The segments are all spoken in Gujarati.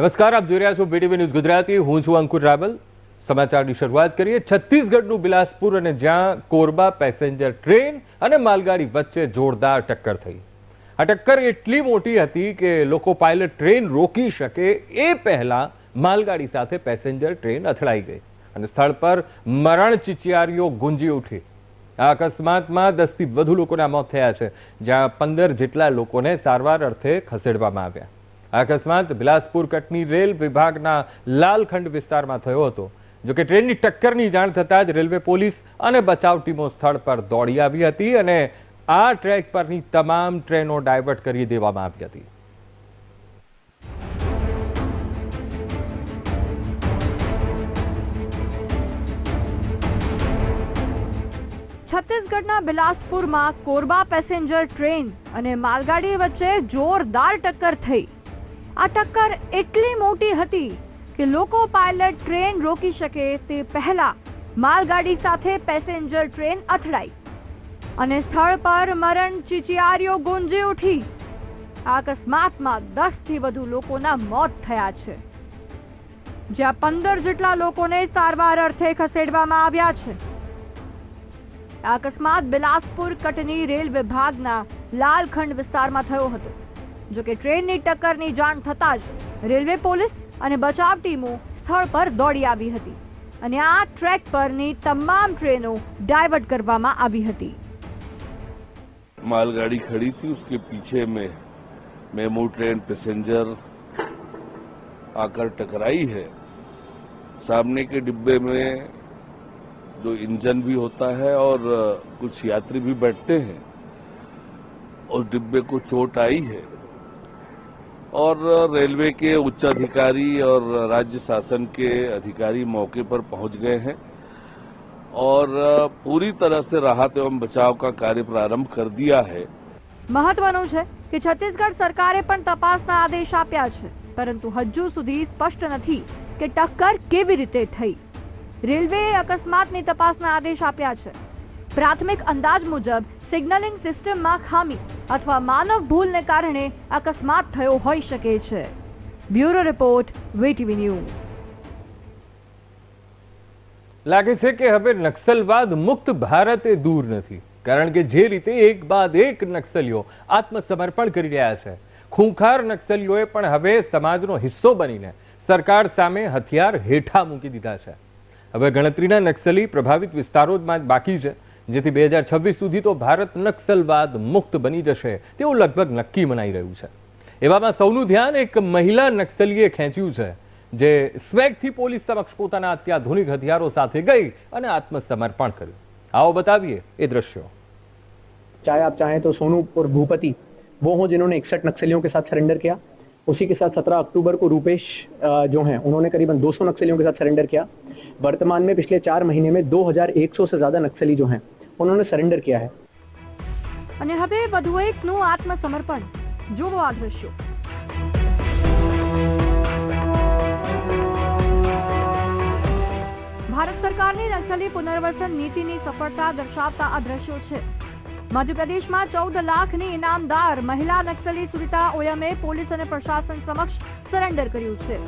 નમસ્કાર, આપ જોઈ રહ્યા છો બીટીવી ન્યૂઝ ગુજરાતી. હું છું અંકુર રાવલ. સમાચારની શરૂઆત કરીએ. છત્તીસગઢનું બિલાસપુર અને જ્યાં કોરબા પેસેન્જર ટ્રેન અને માલગાડી વચ્ચે જોરદાર ટક્કર થઈ. આ ટક્કર એટલી મોટી હતી કે લોકો પાયલટ ટ્રેન રોકી શકે એ પહેલા માલગાડી સાથે પેસેન્જર ટ્રેન અથડાઈ ગઈ અને સ્થળ પર મરણ ચિચિયારીઓ ગુંજી ઉઠી. આ અકસ્માતમાં દસથી વધુ લોકોના મોત થયા છે, જ્યાં પંદર જેટલા લોકોને સારવાર અર્થે ખસેડવામાં આવ્યા. અકસ્માત બિલાસપુર કટની રેલ વિભાગના લાલખંડ વિસ્તારમાં થયો હતો. જોકે ટ્રેનની ટક્કરની જાણ થતાં જ રેલવે પોલીસ અને બચાવ ટીમો સ્થળ પર દોડી આવી હતી અને આ ટ્રેક પરની તમામ ટ્રેનો ડાયવર્ટ કરી દેવામાં આવી હતી. છત્તીસગઢના બિલાસપુરમાં કોરબા પેસેન્જર ટ્રેન અને માલગાડી વચ્ચે જોરદાર ટક્કર થઈ. આ ટક્કર એટલી મોટી હતી કે લોકો પાયલટ ટ્રેન રોકી શકે તે પહેલા માલગાડી સાથે પેસેન્જર ટ્રેન અથડાઈ અને સ્થળ પર મરણ ચીચિયારીઓ ગુંજી ઉઠી. આ અકસ્માતમાં દસથી વધુ લોકોના મોત થયા છે. જ્યાં પંદર જેટલા લોકોને સારવાર અર્થે ખસેડવામાં આવ્યા છે. આ અકસ્માત બિલાસપુર કટની રેલ વિભાગના લાલખંડ વિસ્તારમાં થયો હતો. જો કે ટ્રેનની ટક્કરની જાણ થતાં જ રેલવે પોલીસ અને બચાવ ટીમો સ્થળ પર દોડી આવી હતી અને આ ટ્રેક પરની તમામ ટ્રેનો ડાયવર્ટ કરવામાં આવી હતી मालगाड़ी खड़ी थी उसके पीछे में मेमू ट्रेन पैसेंजर आकर टकराई है सामने के डिब्बे में जो इंजन भी होता है और अ, कुछ यात्री भी बैठते हैं उस डिब्बे को चोट आई है और अ, रेलवे के उच्च अधिकारी और राज्य शासन के अधिकारी मौके पर पहुंच गए हैं और अ, पूरी तरह से राहत एवं बचाव का कार्य प्रारंभ कर दिया है મહત્વનું છે કે છત્તીસગઢ સરકારે પણ તપાસના આદેશ આપ્યા છે પરંતુ હજુ સુધી સ્પષ્ટ નથી કે ટક્કર કેવી રીતે થઈ રેલવેએ અકસ્માતની તપાસના આદેશ આપ્યા છે પ્રાથમિક અંદાજ મુજબ સિગ્નલિંગ સિસ્ટમમાં ખામી અથવા માનવ ભૂલને કારણે અકસ્માત થયો હોઈ શકે છે. Bureau report, VTV news. લાગે છે કે હવે નક્સલવાદ મુક્ત ભારત એ દૂર નથી, કારણ કે જે રીતે એક બાદ એક નક્સલીઓ આત્મસમર્પણ કરી રહ્યા છે. ખૂંખાર નક્સલીઓએ પણ હવે સમાજનો હિસ્સો બનીને સરકાર સામે હથિયાર હેઠા મૂકી દીધા છે. હવે ગણતરીના નક્સલી પ્રભાવિત વિસ્તારોમાં જ બાકી છે. જેથી બે હજાર છવ્વીસ સુધી તો ભારત નક્સલવાદ મુક્ત બની જશે તેવું લગભગ નક્કી મનાઈ રહ્યું છે એવામાં સૌનું ધ્યાન એક મહિલા નક્સલીએ ખેંચ્યું છે જે સ્વેગથી પોલીસ સમક્ષ પોતાના અત્યાધુનિક હથિયારો સાથે ગઈ અને આત્મસમર્પણ કર્યું આવો બતાવીએ એ દ્રશ્યો चाहे आप चाहें तो सोनू और भूपति वो हों जिन्होंने इकसठ नक्सलियों के साथ सरेंडर किया उसी के साथ 17 अक्टूबर को रूपेश अ, जो हैं उन्होंने करीबन 200 नक्सलियों के साथ सरेंडर किया वर्तमान में पिछले चार महीने में 2100 से ज्यादा नक्सली जो हैं उन्होंने सरेंडर किया है અને હવે વધુ એકનું આત્મસમર્પણ જુઓ આ દ્રશ્યો ભારત સરકારની નક્સલી પુનર્વસન નીતિની સફળતા દર્શાવતા આ દ્રશ્યો છે મધ્યપ્રદેશમાં ચૌદ લાખની ઇનામદાર મહિલા નક્સલી સુરિતા ઓયમે પોલીસ અને પ્રશાસન સમક્ષ સરેન્ડર કર્યું છે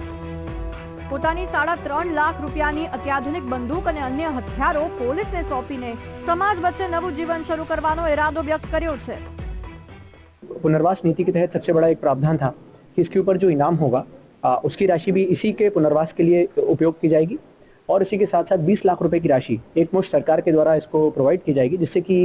પોતાની સાડા ત્રણ લાખ રૂપિયાની અત્યાધુનિક બંદૂક અને અન્ય હથિયારો પોલીસને સોંપીને સમાજ વચ્ચે નવું જીવન શરૂ કરવાનો ઇરાદો વ્યક્ત કર્યો છે पुनर्वास नीति के तहत सबसे बड़ा एक प्रावधान था कि इसके ऊपर जो इनाम होगा अ, उसकी राशि भी इसी के पुनर्वास के लिए उपयोग की जाएगी और इसी के साथ साथ 20 लाख रुपए की राशि एक मुश्त सरकार के द्वारा इसको प्रोवाइड की जाएगी जिससे कि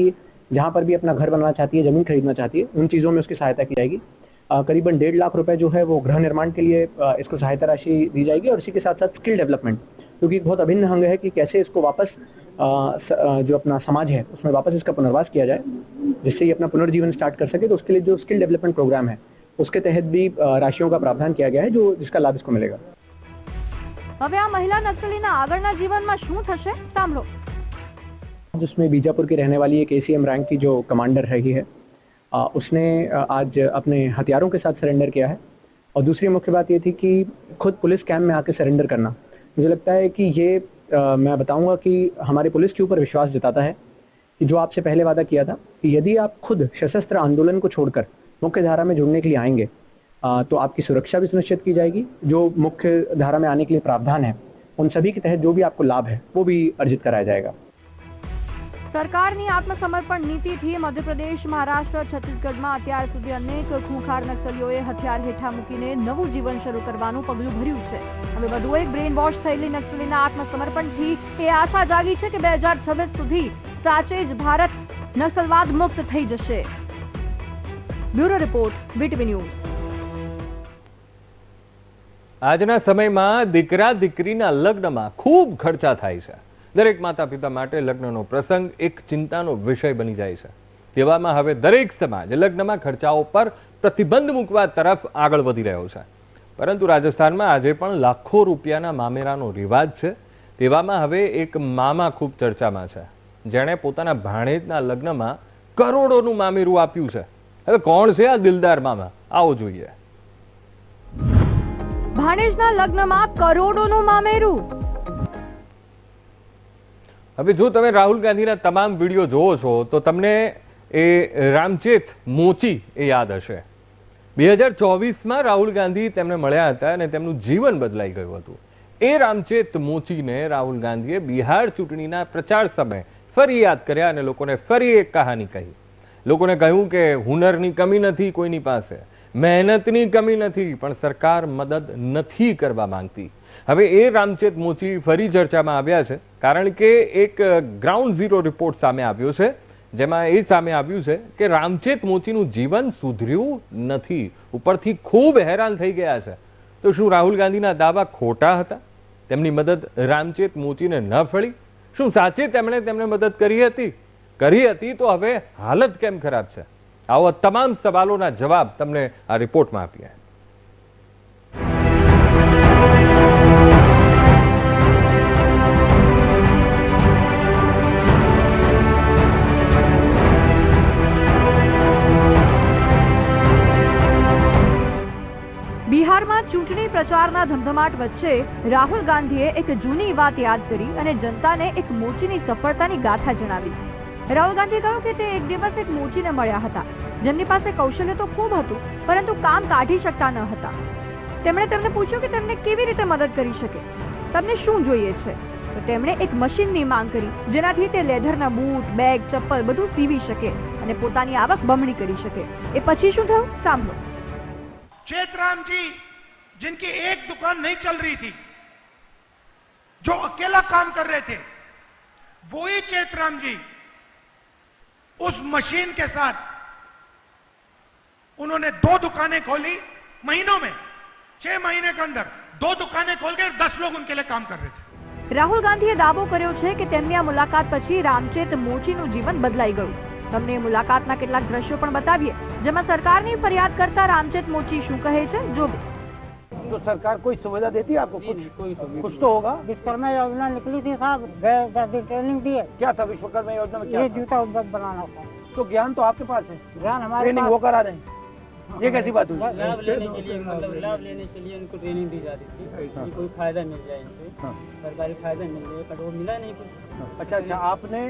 जहां पर भी अपना घर बनाना चाहती है जमीन खरीदना चाहती है उन चीजों में उसकी सहायता की जाएगी अ, करीबन डेढ़ लाख रुपए जो है वो गृह निर्माण के लिए अ, इसको सहायता राशि दी जाएगी और इसी के साथ साथ स्किल डेवलपमेंट क्योंकि एक बहुत अभिन्न अंग है कि कैसे इसको वापस अ, स- अ, जो अपना समाज है उसमें वापस इसका पुनर्वास किया जाए जिससे ये अपना पुनर्जीवन स्टार्ट कर सके तो उसके लिए जो स्किल डेवलपमेंट प्रोग्राम है उसके तहत भी अ, राशियों का प्रावधान किया गया है जो जिसका लाभ इसको मिलेगा હવે આ મહિલા નક્સલીના આગળના જીવનમાં શું થશે સાંભળો जिसमें बीजापुर की रहने वाली एक एसीएम रैंक की जो कमांडर रही है अ, उसने आज अपने हथियारों के साथ सरेंडर किया है। और दूसरी मुख्य बात ये थी कि खुद पुलिस कैंप में आके सरेंडर करना। मुझे लगता है कि ये अ, मैं बताऊँगा कि हमारे पुलिस के ऊपर विश्वास जताता है कि जो आपसे पहले वादा किया था कि यदि आप खुद सशस्त्र आंदोलन को छोड़कर मुख्य धारा में जुड़ने के लिए आएँगे आ, तो आपकी सुरक्षा भी सुनिश्चित की जाएगी। जो मुख्य धारा में आने के लिए प्रावधान है उन सभी के तहत जो भी आपको लाभ है वो भी अर्जित कराया जाएगा। સરકારની આત્મસમર્પણ નીતિથી મધ્યપ્રદેશ, મહારાષ્ટ્ર, છત્તીસગઢમાં અત્યાર સુધી અનેક ખૂંખાર નક્સલીઓએ હથિયાર હેઠા મૂકીને નવું જીવન શરૂ કરવાનું પગલું ભર્યું છે. હવે વધુ એક બ્રેન વોશ થયેલી નક્સલીના આત્મસમર્પણથી એ આશા જાગી છે કે બે સુધી સાચે જ ભારત નક્સલવાદ મુક્ત થઈ જશે. Bureau report, VTV news. આજના સમયમાં દીકરા દીકરીના લગ્નમાં ખૂબ ખર્ચા થાય છે. દરેક માતા પિતા માટે લગ્નનો પ્રસંગ એક ચિંતાનો વિષય બની જાય છે. તેવામાં હવે દરેક સમાજ લગ્નમાં ખર્ચાઓ પર પ્રતિબંધ મૂકવા તરફ આગળ વધી રહ્યો છે. પરંતુ રાજસ્થાનમાં આજે પણ લાખો રૂપિયાના મામેરાનો રિવાજ છે. તેવામાં હવે એક મામા ખૂબ ચર્ચામાં છે. જેણે પોતાના ભાણેજના લગ્નમાં કરોડોનું મામેરું આપ્યું છે. હવે કોણ છે આ દિલદાર મામા? આવો જોઈએ. ભાણેજના લગ્નમાં કરોડોનું મામેરું? હવે જો તમે રાહુલ ગાંધીના તમામ વીડિયો જોવો છો, તો તમને એ રામચેત મોચી એ યાદ હશે. બે હજાર ચોવીસમાં રાહુલ ગાંધી તેમને મળ્યા હતા અને તેમનું જીવન બદલાઈ ગયું હતું. એ રામચેત મોચીને રાહુલ ગાંધીએ બિહાર ચૂંટણીના પ્રચાર સમયે ફરી યાદ કર્યા અને લોકોને ફરી એક કહાની કહી. લોકોને કહ્યું કે, હુનરની કમી નથી કોઈની પાસે, મહેનતની કમી નથી, પણ સરકાર મદદ નથી કરવા માંગતી. હવે એ રામચેત મોચી ફરી ચર્ચામાં આવ્યા છે, કારણ કે એક ગ્રાઉન્ડ ઝીરો રિપોર્ટ સામે આવ્યો છે, જેમાં એ સામે આવ્યું છે કે રામચેત મોચીનું જીવન સુધર્યું નથી, ઉપરથી ખૂબ હેરાન થઈ ગયા છે. તો શું રાહુલ ગાંધીના દાવા ખોટા હતા? તેમની મદદ રામચેત મોચીને ન ફળી? શું સાચે તેમણે તેમને મદદ કરી હતી? કરી હતી તો હવે હાલત કેમ ખરાબ છે? આવો તમામ સવાલોના જવાબ તમને આ રિપોર્ટમાં આપીએ. પ્રચારના ધમધમાટ વચ્ચે રાહુલ ગાંધીએ એક જૂની વાત યાદ કરી અને જનતાને એક મોચીની સફળતાની ગાથા જણાવી. રાહુલ ગાંધીએ કહ્યું કે તે એક દિવસ એક મોચીને મળ્યા હતા. જેમની પાસે કૌશલ્ય તો ખૂબ હતું, પરંતુ કામ કાઢી શકતા ન હતા. તેમણે તેમને પૂછ્યું કે તેમને કેવી રીતે મદદ કરી શકે? તમને શું જોઈએ છે? તો તેમણે એક મશીનની માંગ કરી, જેનાથી તે લેધરના બૂટ, બેગ, ચપ્પલ બધું સીવી શકે અને પોતાની આવક બમણી કરી શકે. એ પછી શું થયું? સાંભળો. ચેતરામજી जिनकी एक दुकान नहीं चल रही थी जो अकेला काम कर रहे थे वो ही चेतराम जी उस मशीन के साथ उन्होंने दो दुकानें खोली महीनों में छह महीने के अंदर दो दुकानें खोल के दस लोग उनके लिए काम कर रहे थे રાહુલ ગાંધીએ દાવો કર્યો છે કે તેમની આ મુલાકાત પછી રામચેત મોચીનું જીવન બદલાઈ ગયું તમને એ મુલાકાતના કેટલાક દ્રશ્યો પણ બતાવીએ જેમાં સરકારની ફરિયાદ કરતા રામચેત મોચી શું કહે છે જો तो सरकार कोई सुविधा देती है आपको? कुछ कुछ तो होगा। विश्वकर्मा योजना निकली थी साहब गए ट्रेनिंग दी है। क्या था विश्वकर्मा योजना में ये जूता उद्योग बनाना था। तो ज्ञान तो आपके पास है। ज्ञान हमारे ट्रेनिंग वो करा रहे हैं। ये कैसी बात हुई? लाभ लेने के लिए मतलब लाभ लेने के लिए उनको ट्रेनिंग दी जाती थी। कि कोई फ़ायदा मिल जाए इनसे हाँ। सरकारी फ़ायदा मिल जाए पर वो मिला नहीं कुछ। अच्छा अच्छा आपने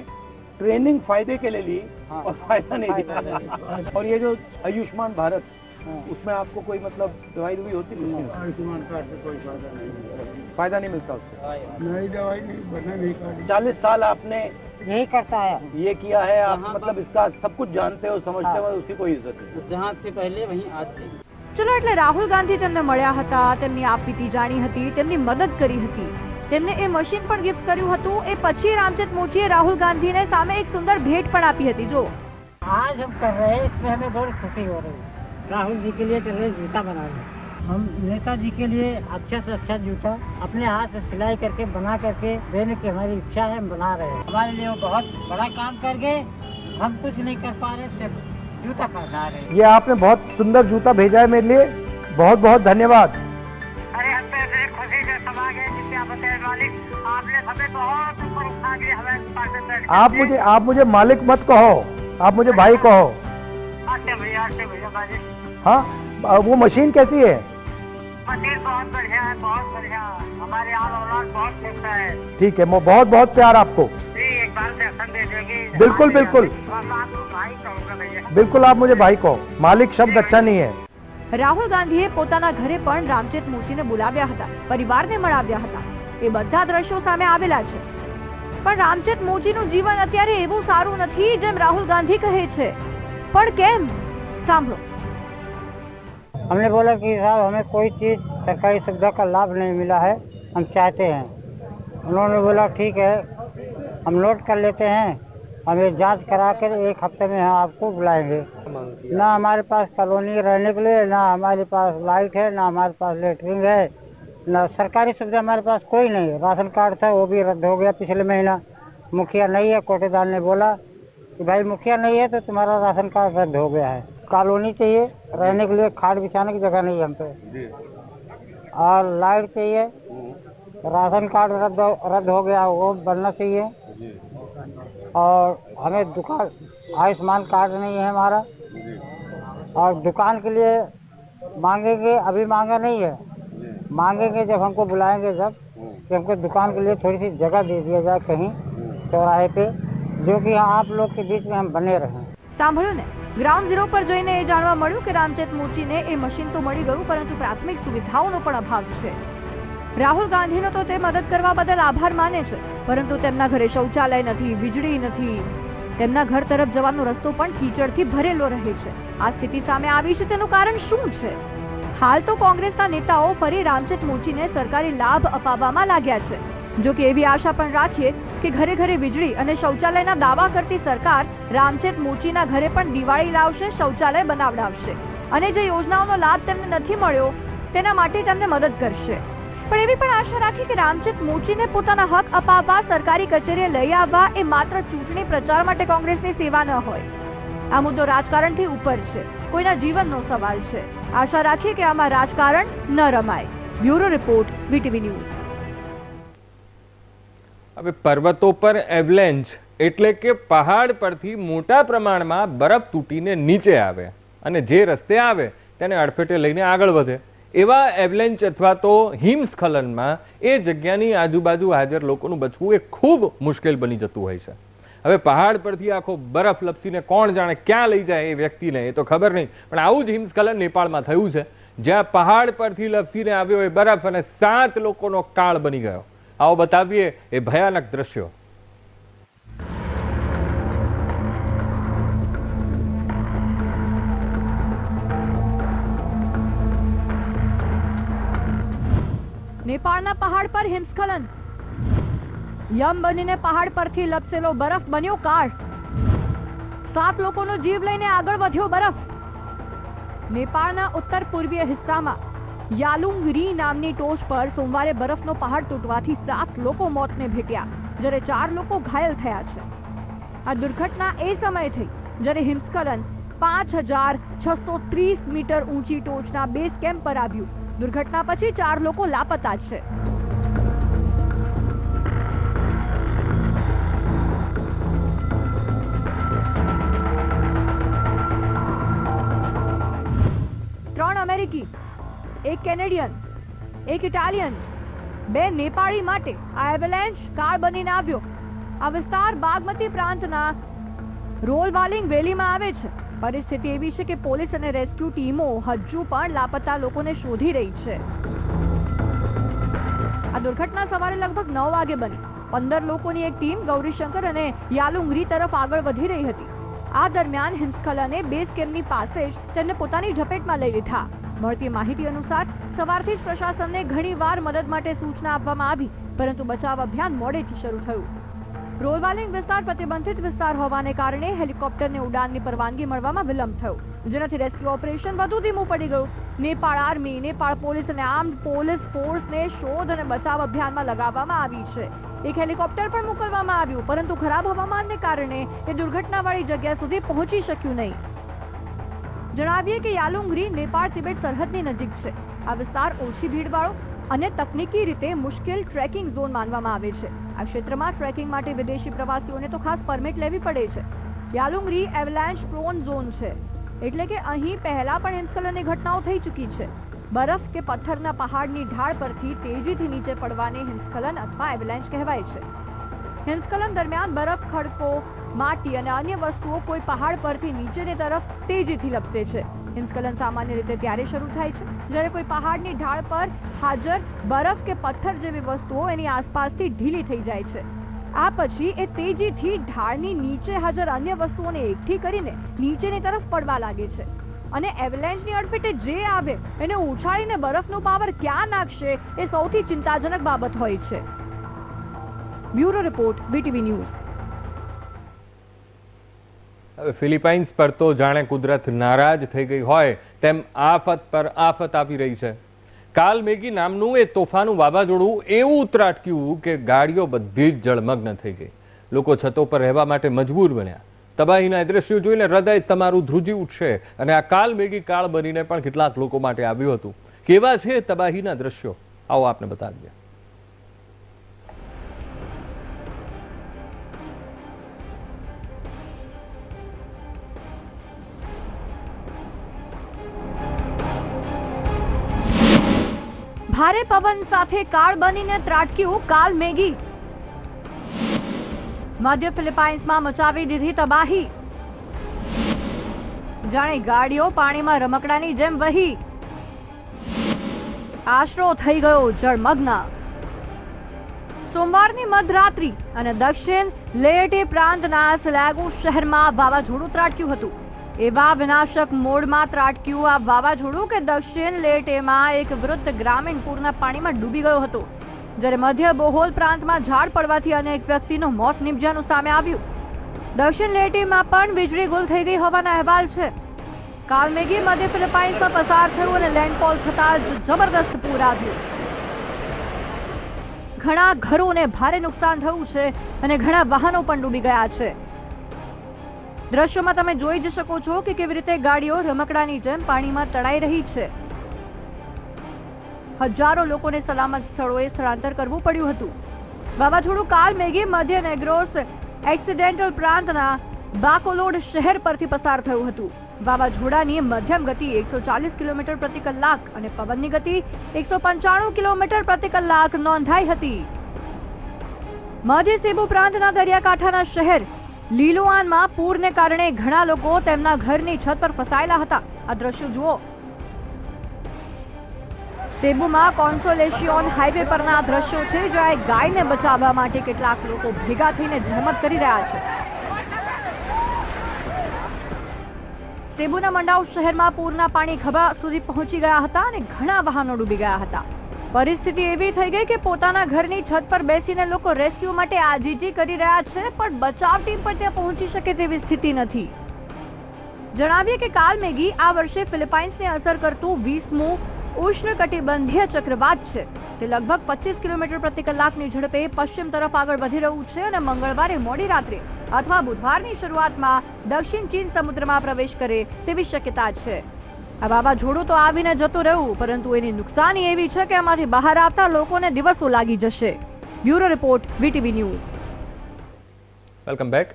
ट्रेनिंग फ़ायदे के लिए ली हाँ। और फ़ायदा नहीं दिया। और ये जो आयुष्मान भारत हाँ। उसमें आपको कोई मतलब दवाई दवाई होती नहीं आयुष्मान कार्ड से कोई फायदा नहीं फायदा नहीं मिलता उससे नहीं दवाई नहीं बना नहीं कार्ड चालीस साल आपने यही करता है ये किया है आप हाँ, मतलब इसका सब कुछ जानते हो समझते हो उसी को इज्जत है जहाँ से पहले वहीं आज से ચલો એટલે રાહુલ ગાંધી તેમને મળ્યા હતા તેમની આપવીતી જાણી હતી તેમની મદદ કરી હતી તેમને એ મશીન પણ ગિફ્ટ કર્યું હતું એ પછી રામચંદ મોચીએ રાહુલ ગાંધીને સામે એક સુંદર ભેટ પણ આપી હતી જો आज हम कर रहे हैं इसमें हमें बहुत खुशी हो रही है राहुल जी के लिए चलिए जूता बना रहे हम नेताजी के लिए अच्छा से अच्छा जूता अपने हाथ से सिलाई करके बना करके देने की हमारी इच्छा है हम बना रहे हैं। हमारे लिए वो बहुत बड़ा काम कर गए। हम कुछ नहीं कर पा रहे सिर्फ़ जूता खरीदा रहे ये आपने बहुत सुंदर जूता भेजा है मेरे लिए। बहुत बहुत धन्यवाद। अरे हम तो ऐसे खुशी से समा गए जिससे आप बताए मालिक आपने हमें बहुत ऊपर उठा के हमें आप मुझे आप मुझे मालिक मत कहो। आप मुझे भाई कहो। अच्छे भैया अच्छे भैया हाँ वो मशीन कैसी है मशीन बहुत बढ़िया है बहुत बढ़िया हमारे यहाँ औलाद बहुत सीखता है ठीक है वो बहुत बहुत प्यार आपको जी एक बार दर्शन दे देगी बिल्कुल, हमारे बिल्कुल। यहाँ से। मैं आपको भाई कहूँगा भैया बिल्कुल आप मुझे भाई कहो मालिक शब्द अच्छा नहीं है રાહુલ ગાંધીએ પોતાના ઘરે પણ રામચેત મૂર્તિને બોલાવ્યા હતા પરિવારને મળાવ્યા હતા એ બધા દ્રશ્યો સામે આવેલા છે પણ રામચેત મોચીનું જીવન અત્યારે એવું સારું નથી જેમ રાહુલ ગાંધી કહે છે પણ કેમ સાંભળો हमने बोला कि साहब, हमें कोई चीज़ सरकारी सुविधा का लाभ नहीं मिला है, हम चाहते हैं। उन्होंने बोला, ठीक है, हम नोट कर लेते हैं, हम ये जाँच करा कर एक हफ़्ते में हम आपको बुलाएँगे। ना हमारे पास कॉलोनी रहने के लिए, ना हमारे पास लाइट है, ना हमारे पास लेटरिन है, ना सरकारी सुविधा हमारे पास कोई नहीं है। राशन कार्ड था, वो भी रद्द हो गया पिछले महीना। मुखिया नहीं है, कोटेदार ने बोला कि, भाई, मुखिया नहीं है तो तुम्हारा राशन कार्ड रद्द हो गया है। कॉलोनी चाहिए रहने के लिए खाट बिछाने की जगह नहीं है हम पे। और लाइट चाहिए राशन कार्ड रद्द रद्द हो गया वो बनना चाहिए। और हमें दुकान आयुष्मान कार्ड नहीं है हमारा। और दुकान के लिए मांगेंगे अभी मांगा नहीं है। मांगेंगे जब हमको बुलाएँगे जब कि हमको दुकान के लिए थोड़ी सी जगह दे दिया जाए कहीं चौराहे पे जो कि आप लोग के बीच में हम बने रहें। ગ્રાઉન્ડ ઝીરો પર જઈને એ જાણવા મળ્યું કે રામચેત મૂર્તિને એ મશીન તો મળી ગયું, પરંતુ પ્રાથમિક સુવિધાઓનો પણ અભાવ છે. રાહુલ ગાંધીનો તો તે મદદ કરવા બદલ આભાર માને છે, પરંતુ તેમના ઘરે શૌચાલય નથી, વીજળી નથી. તેમના ઘર તરફ જવાનો રસ્તો પણ કીચડથી ભરેલો રહે છે. આ સ્થિતિ સામે આવી છે, તેનું કારણ શું છે? હાલ તો કોંગ્રેસના નેતાઓ ફરી રામચેત મૂર્તિને સરકારી લાભ અપાવવામાં લાગ્યા છે. જો કે એવી આશા પણ રાખીએ કે ઘરે ઘરે વીજળી અને શૌચાલયના દાવા કરતી સરકાર રામચેત મોચીના ઘરે પણ દિવાળી લાવશે, શૌચાલય બનાવડાવશે. અને જે યોજનાઓનો લાભ તેમને નથી મળ્યો, તેના માટે તેમને મદદ કરશે. પણ એવી પણ આશા રાખી કે રામચેત મોચીને પોતાના હક અપાવવા સરકારી કચેરીએ લઈ આવવા એ માત્ર ચૂંટણી પ્રચાર માટે કોંગ્રેસની સેવા ન હોય. આ મુદ્દો રાજકારણથી ઉપર છે. કોઈના જીવનનો સવાલ છે. આશા રાખીએ કે આમાં રાજકારણ ન રમાય. Bureau report VTV news. હવે પર્વતો પર એવલેન્ચ એટલે કે પહાડ પરથી મોટા પ્રમાણમાં બરફ તૂટીને નીચે આવે અને જે રસ્તે આવે તેને અડફેટે લઈને આગળ વધે. એવા એવલેન્ચ અથવા તો હિમસ્ખલનમાં એ જગ્યાની આજુબાજુ હાજર લોકોનું બચવું એ ખૂબ મુશ્કેલ બની જતું હોય છે. હવે પહાડ પરથી આખો બરફ લપસીને કોણ જાણે ક્યાં લઈ જાય એ વ્યક્તિને એ તો ખબર નહીં, પણ આવું જ હિમસ્ખલન નેપાળમાં થયું છે. જ્યાં પહાડ પરથી લપસીને આવ્યો એ બરફ અને સાત લોકોનો કાળ બની ગયો. આવો બતાવીએ એ ભયાનક દ્રશ્યો. નેપાળના પહાડ પર હિમસ્ખલન યમ બનીને પહાડ પરથી લપસેલો બરફ બન્યો કાળ. સાત લોકોનો જીવ લઈને આગળ વધ્યો બરફ. નેપાળના ઉત્તર પૂર્વીય હિસ્સામાં. યાલુંગરી નામની ટોચ પર સોમવારે બરફનો પહાડ તૂટવાથી સાત લોકો મોતને ભેટ્યા, જ્યારે ચાર લોકો ઘાયલ થયા છે. આ દુર્ઘટના એ સમયે થઈ, જ્યારે હિમસ્ખલન પાંચ હજાર છસો ત્રીસ મીટર ઊંચી ટોચના બેઝ કેમ્પ પર આવ્યું. દુર્ઘટના પછી ચાર લોકો લાપતા છે. એક કેનેડિયન, એક ઇટાલિયન, બે નેપાળી માટે આ એવેલેન્ચ કાર બનીને આવ્યો. આ વિસ્તાર બાગમતી પ્રાંતના રોલવાલિંગ વેલીમાં આવે છે. પરિસ્થિતિ એવી છે કે પોલીસ અને રેસ્ક્યુ ટીમો હજુ પણ લાપતા લોકોને શોધી રહી છે. આ દુર્ઘટના સવારે લગભગ નવ વાગે બની. પંદર લોકોની એક ટીમ ગૌરીશંકર અને યાલુંગરી તરફ આગળ વધી રહી હતી. આ દરમિયાન હિમસ્ખલને બેઝ કેમ્પની પાસે જ તેમને પોતાની ઝપેટમાં લઈ લીધા. મળતી માહિતી અનુસાર સવારથી જ પ્રશાસનને ઘણીવાર મદદ માટે સૂચના આપવામાં આવી, પરંતુ બચાવ અભિયાન મોડેથી શરૂ થયું. રોલવાલિંગ વિસ્તાર પ્રતિબંધિત વિસ્તાર હોવાને કારણે હેલિકોપ્ટરને ઉડાનની પરવાનગી મળવામાં વિલંબ થયો. જેનાથી રેસ્ક્યુ ઓપરેશન વધુ ધીમું પડી ગયું. નેપાળ આર્મી, નેપાળ પોલીસ અને આર્મ પોલીસ ફોર્સને શોધ અને બચાવ અભિયાનમાં લગાવવામાં આવી છે. એક હેલિકોપ્ટર પણ મોકલવામાં આવ્યું, પરંતુ ખરાબ હવામાનને કારણે એ દુર્ઘટનાવાળી જગ્યા સુધી પહોંચી શક્યું નહીં. જણાવીએ કે યાલુંગરી નેપાળ, તિબેટ સરહદની નજીક છે. આ વિસ્તાર ઓછી ભીડવાળો અને તકનીકી રીતે મુશ્કેલ ટ્રેકિંગ ઝોન માનવામાં આવે છે. આ ક્ષેત્રમાં ટ્રેકિંગ માટે વિદેશી પ્રવાસીઓને તો ખાસ પરમિટ લેવી પડે છે. યાલુંગરી એવલાન્ચ પ્રોન ઝોન છે. એટલે કે અહીં પહેલા પણ હિમસ્ખલનની ઘટનાઓ થઈ ચૂકી છે. બરફ કે પથ્થરના પહાડની ઢાળ પરથી તેજીથી નીચે પડવાને હિમસ્ખલન અથવા એવલેન્ચ કહેવાય છે. હિમસ્ખલન દરમિયાન બરફ, ખડકો માટી અને અન્ય વસ્તુઓ કોઈ પહાડ પરથી નીચેની તરફ તેજીથી લપસે છે. હિમસ્ખલન સામાન્ય રીતે ત્યારે શરૂ થાય છે, જ્યારે કોઈ પહાડની ઢાળ પર હાજર બરફ કે પથ્થર જેવી વસ્તુઓ એની આસપાસથી ઢીલી થઈ જાય છે. આ પછી એ તેજીથી ઢાળની નીચે હાજર અન્ય વસ્તુઓને એકઠી કરીને નીચેની તરફ પડવા લાગે છે. અને એવલેન્ચની અડફેટે જે આવે, એને ઉછાળીને બરફનો પાવર ક્યાં નાખશે એ સૌથી ચિંતાજનક બાબત હોય છે. Bureau report VTV news. Philippines પર તો જાણે કુદરત નારાજ થઈ ગઈ હોય તેમ આફત પર આફત આવી રહી છે. કાલ મેગી નામનું એ તોફાનું વાવાઝોડું એવું ઉતરાટક્યું કે ગાડીઓ બધી જ જળમગ્ન થઈ ગઈ. લોકો છતો પર રહેવા માટે મજબૂર બન્યા. તબાહીના દ્રશ્યો જોઈને હૃદય તમારું ધ્રુજી ઉઠશે અને આ કાલ મેગી કાળ બનીને પણ કેટલાક લોકો માટે આવ્યું હતું. કેવા છે તબાહીના દ્રશ્યો? આવો આપને બતાવીએ. ભારે પવન સાથે કાળ બનીને ત્રાટક્યું કાલ મેગી. મધ્ય ફિલિપાઇન્સમાં મચાવી દીધી તબાહી. જાણે ગાડીઓ પાણીમાં રમકડાની જેમ વહી. આશરો થઈ ગયો જળમગ્ન. સોમવારની મધરાત્રિ અને દક્ષિણ લેટે પ્રાંતના સલાગુ શહેરમાં વાવાઝોડું ત્રાટક્યું હતું. એવા વિનાશક મોડમાં ત્રાટક્યું આ વાવાઝોડું કે દક્ષિણ લેટેમાં એક વૃદ્ધ ગ્રામીણ પૂરના પાણીમાં ડૂબી ગયો હતો. જ્યારે મધ્ય બોહોલ પ્રાંતમાં ઝાડ પડવાથી અનેક વ્યક્તિનું મોત નિપજાનું સામે આવ્યું. દક્ષિણ લેટીમાં પણ વીજળી ગુલ થઈ ગઈ હોવાના અહેવાલ છે. કાલમેઘી મધ્ય ફિલિપાઇન્સમાં પસાર થયું અને લેન્ડફોલ થતા જ જબરદસ્ત પૂર આવ્યું. ઘણા ઘરોને ભારે નુકસાન થયું છે અને ઘણા વાહનો પણ ડૂબી ગયા છે. દ્રશ્યોમાં તમે જોઈ જ શકો છો કે કેવી રીતે ગાડીઓ રમકડાની જેમ પાણીમાં તણાઈ રહી છે. હજારો લોકોને સલામત સ્થળોએ સ્થળાંતર કરવું પડ્યું હતું. વાવાઝોડું કાલ મેઘી, મધ્ય નેગ્રોસ એક્સિડેન્ટલ પ્રાંતના બાકોલોડ શહેર પરથી પસાર થયું હતું. વાવાઝોડાની મધ્યમ ગતિ એકસો ચાલીસ કિલોમીટર પ્રતિ કલાક અને પવનની ગતિ એકસો પંચાણું કિલોમીટર પ્રતિ કલાક નોંધાઈ હતી. મધ્ય સેબુ પ્રાંતના દરિયાકાંઠાના શહેર લીલુઆનમાં પૂરને કારણે ઘણા લોકો તેમના ઘરની છત પર ફસાયેલા હતા. આ દ્રશ્યો જુઓ. સેબુમાં કોન્સોલેશિયોન હાઈવે પરના દ્રશ્યો છે, જ્યાં એક ગાયને બચાવવા માટે કેટલાક લોકો ભેગા થઈને જહેમત કરી રહ્યા છે. સેબુના મંડાવ શહેરમાં પૂરના પાણી ખભા સુધી પહોંચી ગયા હતા અને ઘણા વાહનો ડૂબી ગયા હતા. પરિસ્થિતિ એવી થઈ ગઈ કે પોતાના ઘરની છત પર બેસીને લોકો રેસ્ક્યુ માટે આજીજી કરી રહ્યા છે, પણ બચાવ ટીમ પણ ત્યાં પહોંચી શકે તેવી સ્થિતિ નથી. જણાવીએ કે કાલ મેગી આ વર્ષે ફિલિપાઇન્સને અસર કરતું વીસમું ઉષ્ણકટિબંધીય ચક્રવાત છે. તે લગભગ પચીસ કિલોમીટર પ્રતિ કલાકની ઝડપે પશ્ચિમ તરફ આગળ વધી રહ્યું છે અને મંગળવારે મોડી રાત્રે અથવા બુધવારની શરૂઆતમાં દક્ષિણ ચીન સમુદ્રમાં પ્રવેશ કરે તેવી શક્યતા છે. આ વાવાઝોડું તો આવીને જતું રહ્યું, પરંતુ એની નુકસાની એવી છે કે આમાંથી બહાર આવતા લોકોને દિવસો લાગી જશે. Bureau report, VTV news. Welcome back.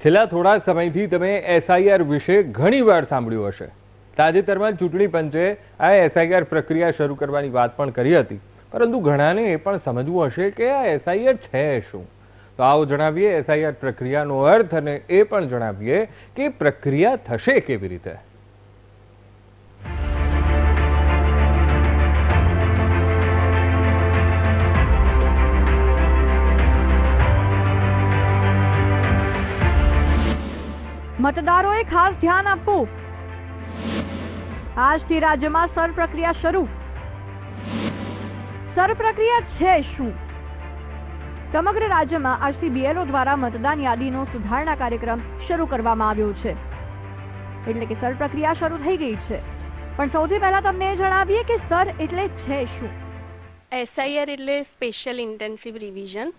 છેલ્લા થોડા સમયથી તમે એસઆઈઆર વિશે ઘણી વાર સાંભળ્યું હશે. તાજેતરમાં ચૂંટણી પંચે આ એસઆઈઆર પ્રક્રિયા શરૂ કરવાની વાત પણ કરી હતી. પરંતુ ઘણાને એ પણ સમજવું હશે કે આ એસઆઈઆર છે શું. તો આવો જણાવીએ એસઆઈઆર પ્રક્રિયાનો અર્થ અને એ પણ જણાવીએ કે પ્રક્રિયા થશે કેવી રીતે. મતદારોએ ખાસ ધ્યાન આપવું. આજથી રાજ્યમાં સર પ્રક્રિયા શરૂ. સર પ્રક્રિયા છે શું? સમગ્ર રાજ્યમાં આજથી બીએલઓ દ્વારા મતદાન યાદીનો સુધારણા કાર્યક્રમ શરૂ કરવામાં આવ્યો છે. એટલે કે સર પ્રક્રિયા શરૂ થઈ ગઈ છે. પણ સૌથી પહેલા તમને એ જણાવીએ કે સર એટલે છે શું? એસઆઈઆર એટલે સ્પેશિયલ ઇન્ટેન્સિવ રિવિઝન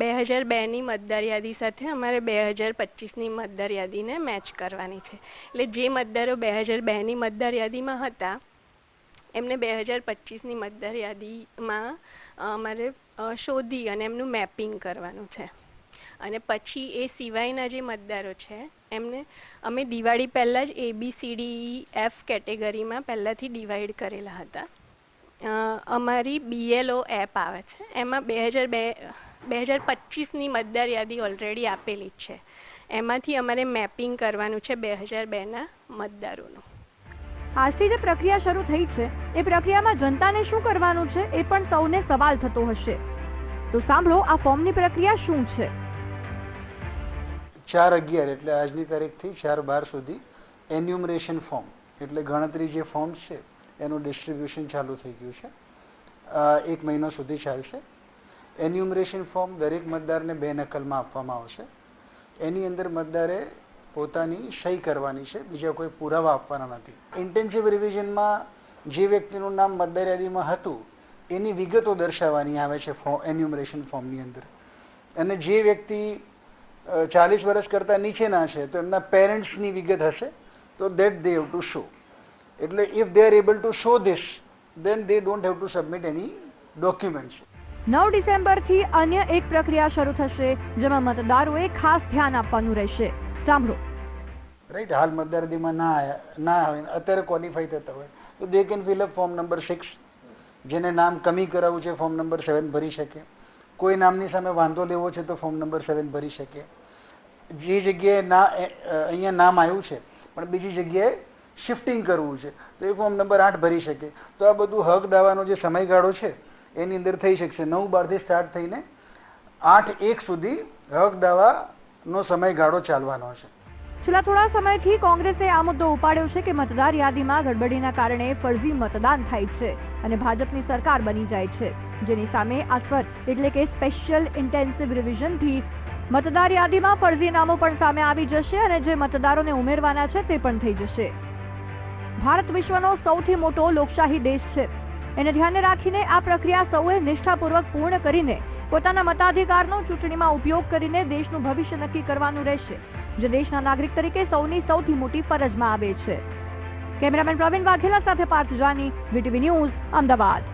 બે હજાર બેની મતદાર યાદી સાથે અમારે બે હજાર પચીસની મતદાર યાદીને મેચ કરવાની છે. એટલે જે મતદારો બે હજાર બેની મતદાર યાદીમાં હતા, એમને બે હજાર પચીસની મતદાર યાદીમાં અમારે શોધી અને એમનું મેપિંગ કરવાનું છે. અને પછી એ સિવાયના જે મતદારો છે, એમને અમે દિવાળી પહેલાં જ A B C D F કેટેગરીમાં પહેલાંથી ડિવાઈડ કરેલા હતા. અમારી બીએલઓ એપ આવે છે. એમાં બે હજાર બે બે હજાર પચીસની મતદાર યાદી ઓલરેડી આપેલી જ છે. એમાંથી અમારે મેપિંગ કરવાનું છે બે હજાર બેના મતદારોનું. આજથી જે પ્રક્રિયા શરૂ થઈ છે એ પ્રક્રિયામાં જનતાને શું કરવાનું છે એ પણ સૌને સવાલ થતો હશે. તો સાંભળો આ ફોર્મની પ્રક્રિયા શું છે? ચાર અગિયાર એટલે આજની તારીખથી ચાર બાર સુધી એન્યુમરેશન ફોર્મ એટલે ગણતરી જે ફોર્મ છે એનું ડિસ્ટ્રીબ્યુશન ચાલુ થઈ ગયું છે. એક મહિનો સુધી ચાલશે. એન્યુમરેશન ફોર્મ દરેક મતદારને બે નકલમાં આપવામાં આવશે. એની અંદર મતદારે પોતાની સહી કરવાની છે. બીજા કોઈ પુરાવા આપવાના નથી. ઇન્ટેન્સિવ રિવિઝનમાં જે વ્યક્તિનું નામ મતદાર યાદીમાં હતું, એની વિગતો દર્શાવવાની આવે છે એન્યુમરેશન ફોર્મની અંદર. અને જે વ્યક્તિ ચાલીસ વર્ષ કરતાં નીચેના છે, તો એમના પેરેન્ટ્સની વિગત હશે, તો દેટ દેવ ટુ શો એટલે if they are able to show this then they don't have to submit any documents નવ ડિસેમ્બરથી અન્ય એક પ્રક્રિયા શરૂ થશે જેમાં મતદારોએ ખાસ ધ્યાન આપવાનું રહેશે. સાંભળો. રાઈટ હાલ મતદારદીમાં ના આયા ના આવે અત્યારે ક્વોલિફાઈ થતા હોય. તો they can fill up form number six જેને નામ કમી કરાવવું છે ફોર્મ નંબર સેવન ભરી શકે. કોઈ નામની સામે વાંધો લેવો છે તો ફોર્મ નંબર સેવન ભરી શકે. જે જગ્યાએ ના અહીંયા નામ આવ્યું છે પણ બીજી જગ્યાએ શિફ્ટિંગ કરવું છે. તો એ ફોર્મ નંબર આઠ ભરી શકે. તો આ બધું હક દાવાનો જે સમયગાળો છે, એની અંદર થઈ શકશે. નવ બારથી સ્ટાર્ટ થઈને આઠ એક સુધી હક દાવાનો સમયગાળો ચાલવાનો છે. છેલ્લા થોડા સમયથી કોંગ્રેસે આ મુદ્દો ઉપાડ્યો છે કે મતદાર યાદીમાં ગડબડીના કારણે ફરજી મતદાન થાય છે અને ભાજપની સરકાર બની જાય છે. જેની સામે આ એટલે કે સ્પેશિયલ ઇન્ટેન્સિવ રિવિઝનથી મતદાર યાદીમાં ફરજી નામો પણ સામે આવી જશે અને જે મતદારોને ઉમેરવાના છે તે પણ થઈ જશે. ભારત વિશ્વનો સૌથી મોટો લોકશાહી દેશ છે. એને ધ્યાને રાખીને આ પ્રક્રિયા સૌએ નિષ્ઠાપૂર્વક પૂર્ણ કરીને પોતાના મતાધિકારનો ચૂંટણીમાં ઉપયોગ કરીને દેશનું ભવિષ્ય નક્કી કરવાનું રહેશે, જે દેશના નાગરિક તરીકે સૌની સૌથી મોટી ફરજમાં આવે છે. કેમેરામેન પ્રવીણ વાઘેલા સાથે પાર્થ જાની, વીટીવી ન્યૂઝ, અમદાવાદ.